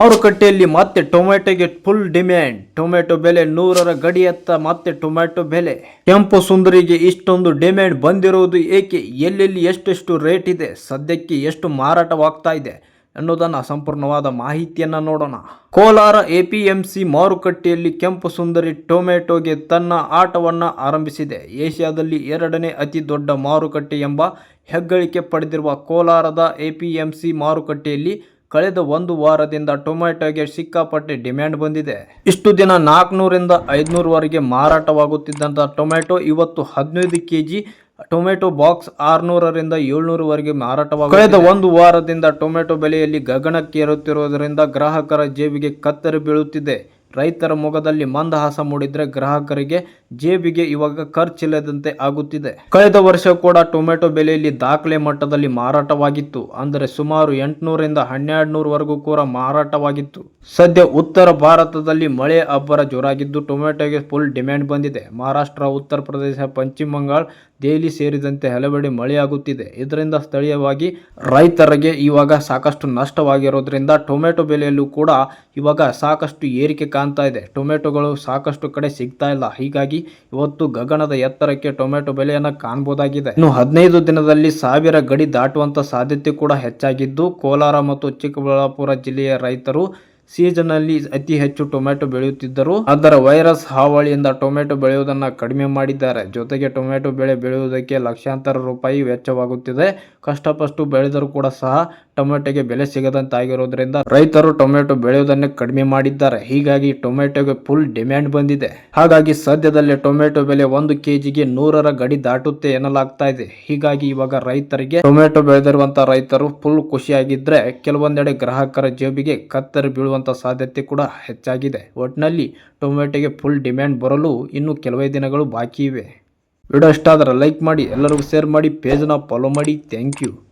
ಮಾರುಕಟ್ಟೆಯಲ್ಲಿ ಮತ್ತೆ ಟೊಮೆಟೊಗೆ full demand tomato ಬೆಲೆ ನೂರರ ಗಡಿಯತ್ತ ಮತ್ತೆ ಟೊಮೆಟೊ ಬೆಲೆ. ಕೆಂಪು ಸುಂದರಿಗೆ ಇಷ್ಟೊಂದು ಡಿಮ್ಯಾಂಡ್ ಬಂದಿರುವುದು ಏಕೆ? ಎಲ್ಲೆಲ್ಲಿ ಎಷ್ಟೆಷ್ಟು ರೇಟ್ ಇದೆ? ಸದ್ಯಕ್ಕೆ ಎಷ್ಟು ಮಾರಾಟವಾಗ್ತಾ ಇದೆ? ಅನ್ನೋದನ್ನ ಸಂಪೂರ್ಣವಾದ ಮಾಹಿತಿಯನ್ನ ನೋಡೋಣ. ಕೋಲಾರ ಎಪಿಎಂಸಿ ಮಾರುಕಟ್ಟೆಯಲ್ಲಿ ಕೆಂಪು ಸುಂದರಿ ಟೊಮೆಟೊಗೆ ತನ್ನ ಆಟವನ್ನು ಆರಂಭಿಸಿದೆ. ಏಷ್ಯಾದಲ್ಲಿ ಎರಡನೇ ಅತಿ ದೊಡ್ಡ ಮಾರುಕಟ್ಟೆ ಎಂಬ ಹೆಗ್ಗಳಿಕೆ ಪಡೆದಿರುವ ಕೋಲಾರದ ಎಪಿಎಂಸಿ ಮಾರುಕಟ್ಟೆಯಲ್ಲಿ ಕಳೆದ ಒಂದು ವಾರದಿಂದ ಟೊಮೆಟೊಗೆ ಸಿಕ್ಕಾಪಟ್ಟೆ ಡಿಮ್ಯಾಂಡ್ ಬಂದಿದೆ. ಇಷ್ಟು ದಿನ ನಾಲ್ಕುನೂರಿಂದ ಐದುನೂರವರೆಗೆ ಮಾರಾಟವಾಗುತ್ತಿದ್ದಂಥ ಟೊಮ್ಯಾಟೊ ಇವತ್ತು ಹದಿನೈದು ಕೆಜಿ ಟೊಮೆಟೊ ಬಾಕ್ಸ್ ಆರುನೂರರಿಂದ ಏಳ್ನೂರವರೆಗೆ ಮಾರಾಟವಾಗ ಕಳೆದ ಒಂದು ವಾರದಿಂದ ಟೊಮೆಟೊ ಬೆಲೆಯಲ್ಲಿ ಗಗನಕ್ಕೇರುತ್ತಿರುವುದರಿಂದ ಗ್ರಾಹಕರ ಜೇಬಿಗೆ ಕತ್ತರಿ ಬೀಳುತ್ತಿದೆ. ರೈತರ ಮೊಗದಲ್ಲಿ ಮಂದಹಾಸ ಮೂಡಿದ್ರೆ ಗ್ರಾಹಕರಿಗೆ ಜೇಬಿಗೆ ಇವಾಗ ಖರ್ಚಿಲ್ಲದಂತೆ ಆಗುತ್ತಿದೆ. ಕಳೆದ ವರ್ಷ ಕೂಡ ಟೊಮೆಟೊ ಬೆಲೆಯಲ್ಲಿ ದಾಖಲೆ ಮಟ್ಟದಲ್ಲಿ ಮಾರಾಟವಾಗಿತ್ತು. ಅಂದರೆ ಸುಮಾರು ಎಂಟುನೂರಿಂದ ಹನ್ನೆರಡು ನೂರವರೆಗೂ ಕೂಡ ಮಾರಾಟವಾಗಿತ್ತು. ಸದ್ಯ ಉತ್ತರ ಭಾರತದಲ್ಲಿ ಮಳೆ ಅಬ್ಬರ ಜೋರಾಗಿದ್ದು ಟೊಮೆಟೊಗೆ ಫುಲ್ ಡಿಮ್ಯಾಂಡ್ ಬಂದಿದೆ. ಮಹಾರಾಷ್ಟ್ರ, ಉತ್ತರ ಪ್ರದೇಶ, ಪಶ್ಚಿಮ ಬಂಗಾಳ ದೆಹಲಿ ಸೇರಿದಂತೆ ಹಲವೆಡೆ ಮಳೆಯಾಗುತ್ತಿದೆ. ಇದರಿಂದ ಸ್ಥಳೀಯವಾಗಿ ರೈತರಿಗೆ ಇವಾಗ ಸಾಕಷ್ಟು ನಷ್ಟವಾಗಿರೋದ್ರಿಂದ ಟೊಮೆಟೊ ಬೆಲೆಯಲ್ಲೂ ಕೂಡ ಇವಾಗ ಸಾಕಷ್ಟು ಏರಿಕೆ ಕಾಣ್ತಾ ಇದೆ. ಟೊಮೆಟೊಗಳು ಸಾಕಷ್ಟು ಕಡೆ ಸಿಗ್ತಾ ಇಲ್ಲ. ಹೀಗಾಗಿ ಇವತ್ತು ಗಗನದ ಎತ್ತರಕ್ಕೆ ಟೊಮೆಟೊ ಬೆಲೆಯನ್ನು ಕಾಣಬಹುದಾಗಿದೆ ಇನ್ನು ಹದಿನೈದು ದಿನದಲ್ಲಿ ಸಾವಿರ ಗಡಿ ದಾಟುವಂತ ಸಾಧ್ಯತೆ ಕೂಡ ಹೆಚ್ಚಾಗಿದ್ದು, ಕೋಲಾರ ಮತ್ತು ಚಿಕ್ಕಬಳ್ಳಾಪುರ ಜಿಲ್ಲೆಯ ರೈತರು ಸೀಸನ್ನಲ್ಲಿ ಅತಿ ಹೆಚ್ಚು ಟೊಮೆಟೊ ಬೆಳೆಯುತ್ತಿದ್ದರು ಅದರ ವೈರಸ್ ಹಾವಳಿಯಿಂದ ಟೊಮೆಟೊ ಬೆಳೆಯುವುದನ್ನು ಕಡಿಮೆ ಮಾಡಿದ್ದಾರೆ. ಜೊತೆಗೆ ಟೊಮೆಟೊ ಬೆಳೆ ಬೆಳೆಯುವುದಕ್ಕೆ ಲಕ್ಷಾಂತರ ರೂಪಾಯಿ ವೆಚ್ಚವಾಗುತ್ತಿದೆ. ಕಷ್ಟಪಟ್ಟು ಬೆಳೆದರೂ ಕೂಡ ಸಹ ಟೊಮೆಟೊಗೆ ಬೆಲೆ ಸಿಗದಂತಾಗಿರೋದ್ರಿಂದ ರೈತರು ಟೊಮೆಟೊ ಬೆಳೆಯುವುದನ್ನೇ ಕಡಿಮೆ ಮಾಡಿದ್ದಾರೆ. ಹೀಗಾಗಿ ಟೊಮೆಟೊಗೆ ಫುಲ್ ಡಿಮ್ಯಾಂಡ್ ಬಂದಿದೆ. ಹಾಗಾಗಿ ಸದ್ಯದಲ್ಲೇ ಟೊಮೆಟೊ ಬೆಲೆ ಒಂದು ಕೆಜಿಗೆ ನೂರರ ಗಡಿ ದಾಟುತ್ತೆ ಎನ್ನಲಾಗ್ತಾ ಇದೆ. ಹೀಗಾಗಿ ಇವಾಗ ರೈತರಿಗೆ ಟೊಮೆಟೊ ಬೆಳೆದಿರುವಂತಹ ರೈತರು ಫುಲ್ ಖುಷಿಯಾಗಿದ್ರೆ ಕೆಲವೊಂದೆಡೆ ಗ್ರಾಹಕರ ಜೇಬಿಗೆ ಕತ್ತರಿ ಬೀಳುವಂತ ಸಾಧ್ಯತೆ ಕೂಡ ಹೆಚ್ಚಾಗಿದೆ. ಒಟ್ಟಿನಲ್ಲಿ ಟೊಮೆಟೊಗೆ ಫುಲ್ ಡಿಮ್ಯಾಂಡ್ ಬರಲು ಇನ್ನು ಕೆಲವೇ ದಿನಗಳು ಬಾಕಿ ಇವೆ. ವಿಡಿಯೋ ಇಷ್ಟ ಆದರೆ ಲೈಕ್ ಮಾಡಿ, ಎಲ್ಲರಿಗೂ ಶೇರ್ ಮಾಡಿ ಪೇಜನ್ನ ಫಾಲೋ ಮಾಡಿ. Thank you